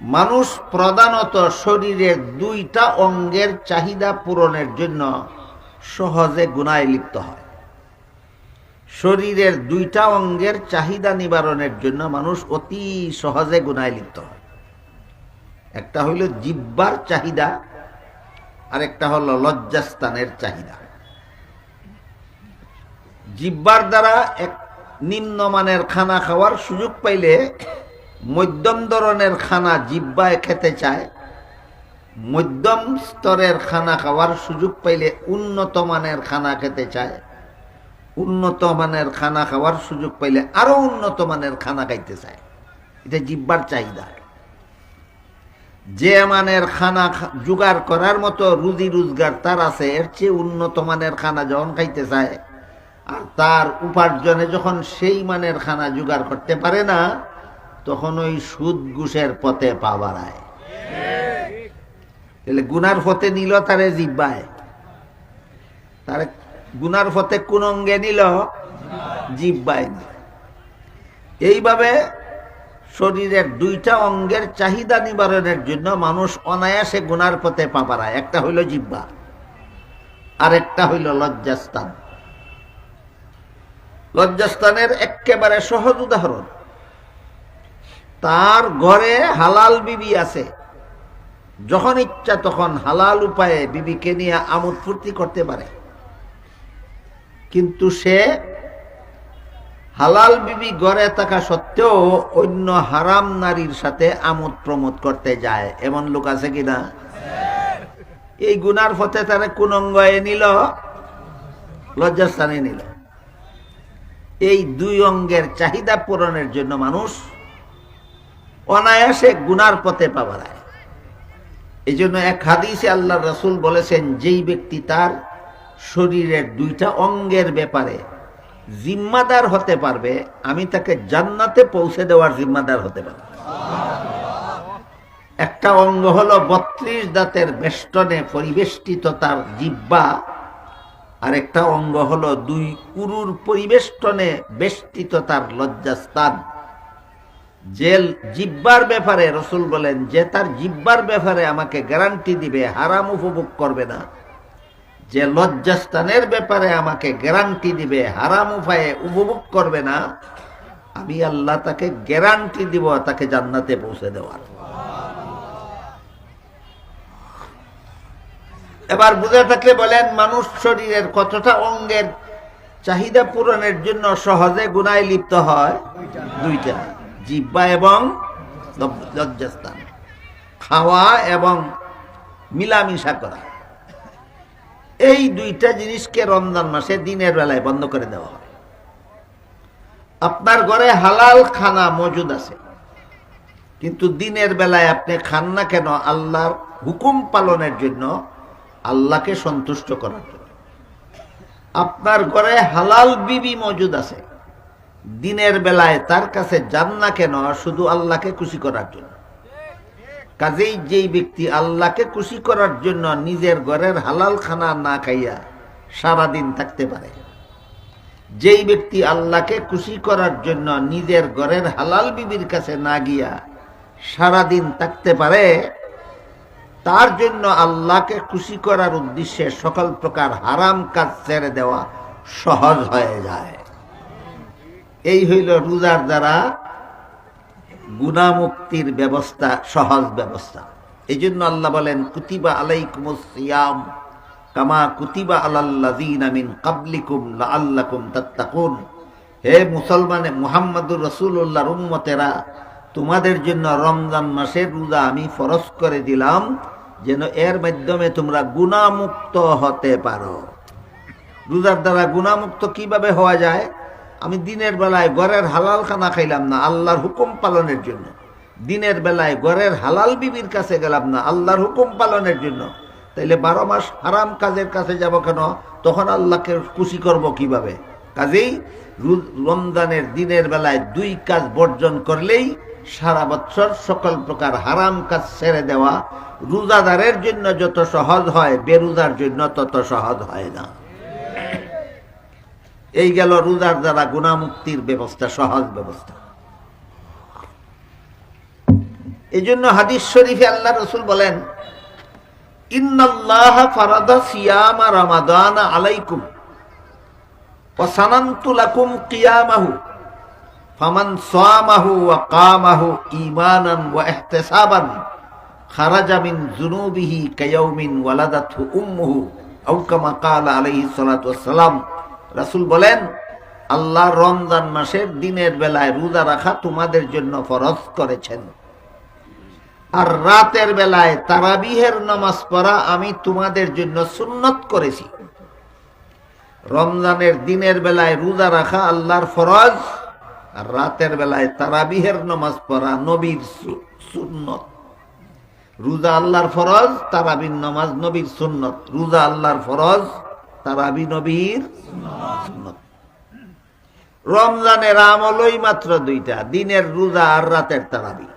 মানুষ প্রধানত শরীরের দুইটা অঙ্গের চাহিদা পূরণের জন্য সহজে গুনায় লিপ্ত হয়। শরীরের দুইটা অঙ্গের চাহিদা নিবারণের জন্য মানুষ অতি সহজে গুনায় লিপ্ত হয়। একটা হইল জিব্বার চাহিদা আর একটা হলো লজ্জাস্থানের চাহিদা। জিব্বার দ্বারা এক নিম্নমানের খানা খাওয়ার সুযোগ পাইলে মধ্যম ধরনের খানা জিব্বায় খেতে চায়, মধ্যম স্তরের খানা খাওয়ার সুযোগ পাইলে উন্নত মানের খানা খেতে চায়। উন্নত মানের খানা খাওয়ার সুযোগ পাইলে আরও উন্নত মানের খানা খাইতে চায়। এটা জিব্বার চাহিদা। যে মানের খানা জোগাড় করার মতো রুজি রোজগার তার আছে, এর চেয়ে উন্নত মানের খানা যখন খাইতে চায়, আর তার উপার্জনে যখন সেই মানের খানা জোগাড় করতে পারে না তখন ওই সুদ ঘুষের পথে পা বাড়ায়। গুনার পথে নিল, তারে জিব্বায়। তারে গুনার পথে কোন অঙ্গে নিল, জিব্বায় নিল। এইভাবে শরীরের দুইটা অঙ্গের চাহিদা নিবারণের জন্য মানুষ অনায়াসে গুনার পথে পা বাড়ায়। একটা হইল জিব্বা আর একটা হইল লজ্জাস্থান। লজ্জাস্থানের একেবারে সহজ উদাহরণ তার ঘরে হালাল বিবি আছে। যখন ইচ্ছা তখন হালাল উপায়ে বিবিকে নিয়ে আমোদ ফুর্তি করতে পারে। কিন্তু সে হালাল বিবি গড়ে থাকা সত্ত্বেও অন্য হারাম নারীর সাথে আমোদ প্রমোদ করতে যায়। এমন লোক আছে কিনা? এই গুনার পথে তারা কোন অঙ্গয়ে নিল, লজ্জাস্থানে নিল। এই দুই অঙ্গের চাহিদা পূরণের জন্য মানুষ অনায়াসে গুনার পথে পাবারায় এই জন্য এক হাদিসে আল্লাহ রসুল বলেছেন, যেই ব্যক্তি তার শরীরের দুইটা অঙ্গের ব্যাপারে জিম্মাদার হতে পারবে, আমি তাকে জান্নাতে পৌঁছে দেওয়ার জিম্মাদার হতে পারব একটা অঙ্গ হলো বত্রিশ দাঁতের বেষ্টনে পরিবেষ্টিত তার জিব্বা আর একটা অঙ্গ হলো দুই কুরুর পরিবেষ্টনে বেষ্টিত তার লজ্জাস্থান। যে জিব্বার ব্যাপারে রসুল বলেন, যে তার জিব্বার ব্যাপারে আমাকে গ্যারান্টি দিবে, হারাম উপভোগ করবে না। যে লজ্জাস্থানের ব্যাপারে আমাকে গ্যারান্টি দিবে, হারাম উপায়ে উপভোগ করবে না, আমি আল্লাহ তাকে গ্যারান্টি দিব, তাকে জান্নাতে পৌঁছে দেওয়ার। এবার বুঝে থাকলে বলেন, মানুষ শরীরের কতটা অঙ্গের চাহিদা পূরণের জন্য সহজে গুনায় লিপ্ত হয়? দুইটা। জিব্বা এবং লজ্জাস্থান। খাওয়া এবং মিলামিশা করা। এই দুইটা জিনিসকে রমজান মাসে দিনের বেলায় বন্ধ করে দেওয়া হয়। আপনার ঘরে হালাল খানা মজুদ আছে। কিন্তু দিনের বেলায় আপনি খান না কেন, আল্লাহর হুকুম পালনের জন্য আল্লাহকে সন্তুষ্ট করার জন্য। আপনার ঘরে হালাল বিবি মজুদ আছে। দিনের বেলায় তার কাছে যান না কেন শুধু আল্লাহকে খুশি করার জন্য। কাজেই যেই ব্যক্তি আল্লাহকে খুশি করার জন্য নিজের ঘরের হালাল খানা না খাইয়া সারাদিন থাকতে পারে, যেই ব্যক্তি আল্লাহকে খুশি করার জন্য নিজের ঘরের হালাল বিবির কাছে না গিয়া সারাদিন থাকতে পারে, তার জন্য আল্লাহকে খুশি করার উদ্দেশ্যে সকল প্রকার হারাম কাজ ছেড়ে দেওয়া সহজ হয়ে যায়। এই হইল রোজার দ্বারা গুণামুক্তির ব্যবস্থা, সহজ ব্যবস্থা। এই জন্য আল্লাহ বলেন, কুতিবা আলাইকুম সিয়াম কামা কুতিবা আলাল্লাযীনা মিন কাবলিকুম লাআল্লাকুম তাত্তাকুন। হে মুসলমানে, মুহাম্মদুর রাসূলুল্লাহর উম্মতেরা, তোমাদের জন্য রমজান মাসের রোজা আমি ফরজ করে দিলাম, যেন এর মাধ্যমে তোমরা গুণামুক্ত হতে পারো। রোজার দ্বারা গুণামুক্ত কীভাবে হওয়া যায়? আমি দিনের বেলায় ঘরের হালাল খানা খাইলাম না, আল্লাহর হুকুম পালনের জন্য। দিনের বেলায় ঘরের হালাল বিবির কাছে গেলাম না, আল্লাহর হুকুম পালনের জন্য। তাইলে বারো মাস হারাম কাজের কাছে যাব কেন? তখন আল্লাহকে খুশি করব কীভাবে? কাজেই রমজানের দিনের বেলায় দুই কাজ বর্জন করলেই সারা বছর সকল প্রকার হারাম কাজ ছেড়ে দেওয়া রোজাদারের জন্য যত সহজ হয়, বেরোজার জন্য তত সহজ হয় না। এই গেল রোজার দ্বারা গুণামুক্তির ব্যবস্থা, সহজ ব্যবস্থা। এই জন্য হাদিস শরীফে আল্লাহ রসুল বলেন, ইন্নাল্লাহ আলাইকুম ওয়া সানানতু লাকুম কিয়ামাহু, ফামান সামাহু ওয়া কামাহু ঈমানান ওয়া ইহতিসাবান, খারাজা যুনুবিহি কায়াউমিন ওয়ালাদাতহু উম্মুহু আও কামা ক্বালা আলাইহিস সালাতু ওয়াসসালাম। রাসূল বলেন, আল্লাহ রমজান মাসের দিনের বেলায় রোজা রাখা তোমাদের জন্য ফরজ করেছেন। আর রাতের বেলায় তারাবিহের নামাজ পড়া আমি তোমাদের জন্য সুন্নত করেছি। রমজানের দিনের বেলায় রোজা রাখা আল্লাহর ফরজ, আর রাতের বেলায় তারাবিহের নামাজ পড়া নবীর সুন্নত। রোজা আল্লাহর ফরজ, তারাবির নামাজ নবীর সুন্নত। রোজা আল্লাহর ফরজ, তারাবি নবীর রমজানের আমলই মাত্র দুইটা, দিনের রোজা আর রাতের তারাবি।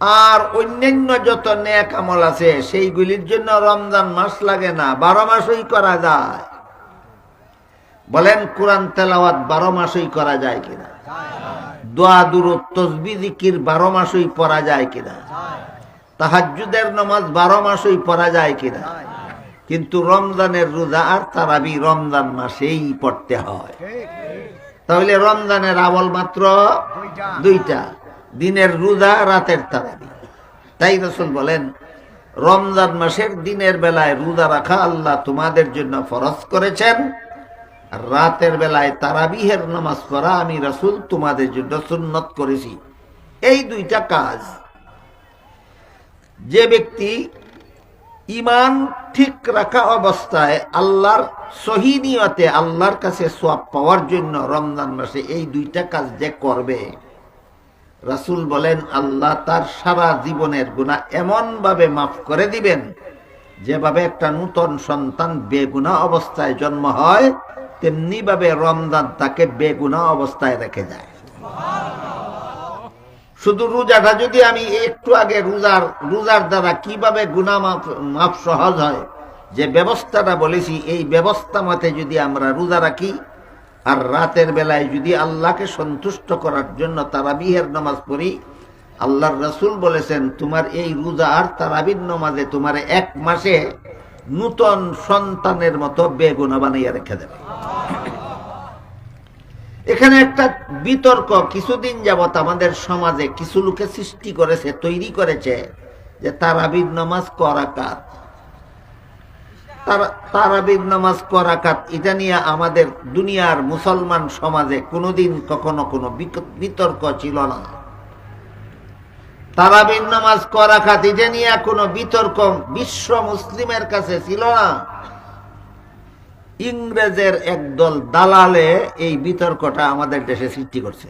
আর অন্যান্য যত নেক আমল আছে, সেইগুলির জন্য রমজান মাস লাগে না, বারো মাসই করা যায়। বলেন, কোরআন তেলাওয়াত বারো মাসই করা যায় কিনা? দোয়া, দুরুদ, তসবি, জিকির বারো মাসই পড়া যায় কিনা? তাহাজ্জুদের নামাজ বারো মাসই পড়া যায় কিনা? কিন্তু রমজানের রোজা আর তারাবি রমজান মাসেই পড়তে হয়। তাহলে রমজানের আমল মাত্র দুইটা, দিনের রোজা, রাতের তারাবি। তাই রসুল বলেন, রমজান মাসের দিনের বেলায় রোজা রাখা আল্লাহ তোমাদের জন্য ফরজ করেছেন রাতের বেলায় তারাবিহের নামাজ পড়া আমি রসুল তোমাদের জন্য সুন্নত করেছি। এই দুইটা কাজ। যে ব্যক্তি ইমান ঠিক রাখা অবস্থায় আল্লাহর সহিনিয়তে আল্লাহর কাছে সব পাওয়ার জন্য রমজান মাসে এই দুইটা কাজ যে করবে। রাসুল বলেন, আল্লাহ তার সারা জীবনের গুণা এমন ভাবে মাফ করে দিবেন, যেভাবে একটা নূতন সন্তান বেগুনা অবস্থায় জন্ম হয় তেমনি ভাবে রমজান তাকে বেগুনা অবস্থায় রেখে যায়। শুধু রোজাটা, যদি আমি একটু আগে রোজার রোজার দ্বারা কীভাবে গুণা মাফ সহজ হয়, যে ব্যবস্থাটা বলেছি, এই ব্যবস্থা মতে যদি আমরা রোজা রাখি, আর রাতের বেলায় যদি আল্লাহকে সন্তুষ্ট করার জন্য তারাবিহের নামাজ পড়ি, আল্লাহর রসুল বলেছেন, তোমার এই রোজা আর তারাবির নামাজে তোমার এক মাসে নূতন সন্তানের মতো বেগুনা বানাইয়া রেখে দেবে। এখানে একটা বিতর্ক, কিছুদিন যাবত আমাদের সমাজে কিছু লোকে সৃষ্টি করেছে, তৈরি করেছে, যে তারাবির নামাজ করাকাত তারাবির নামাজ করাকাত এটা নিয়ে আমাদের দুনিয়ার মুসলমান সমাজে কোনোদিন কখনো কোনো বিতর্ক ছিল না। তারাবির নামাজ করাকাত এটা নিয়ে কোনো বিতর্ক বিশ্ব মুসলিমের কাছে ছিল না। ইংরেজের একদল দালালে এই বিতর্কটা আমাদের দেশে সৃষ্টি করছে।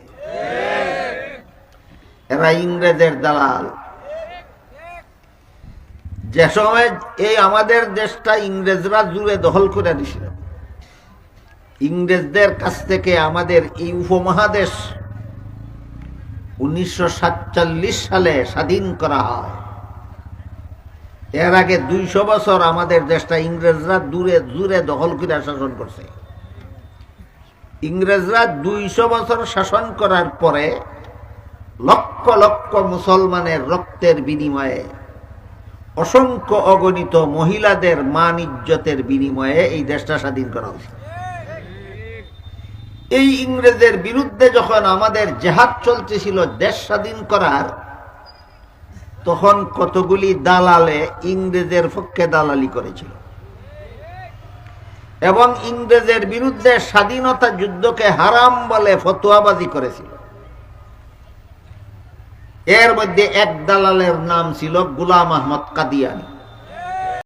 এরা ইংরেজের দালাল। যে সময় এই আমাদের দেশটা ইংরেজরা জুড়ে দখল করে দিছিল। ইংরেজদের কাছ থেকে আমাদের এই উপমহাদেশ উনিশশো সাতচল্লিশ সালে স্বাধীন করা হয়। এর আগে দুইশো বছর আমাদের দেশটা ইংরেজরা দূরে দূরে দখল করে শাসন করছে। ইংরেজরা দুইশো বছর শাসন করার পরে লক্ষ লক্ষ মুসলমানের রক্তের বিনিময়ে, অসংখ্য অগণিত মহিলাদের মান ইজ্জতের বিনিময়ে এই দেশটা স্বাধীন করা হয়েছে। এই ইংরেজের বিরুদ্ধে যখন আমাদের জেহাদ চলতেছিল দেশ স্বাধীন করার তখন কতগুলি দালালে ইংরেজের পক্ষে দালালি করেছিল। এবং ইংরেজের বিরুদ্ধে স্বাধীনতা যুদ্ধকে হারাম বলে ফতুয়াবাজি করেছিল। এর মধ্যে এক দালালের নাম ছিল গুলাম আহমদ কাদিয়ানি।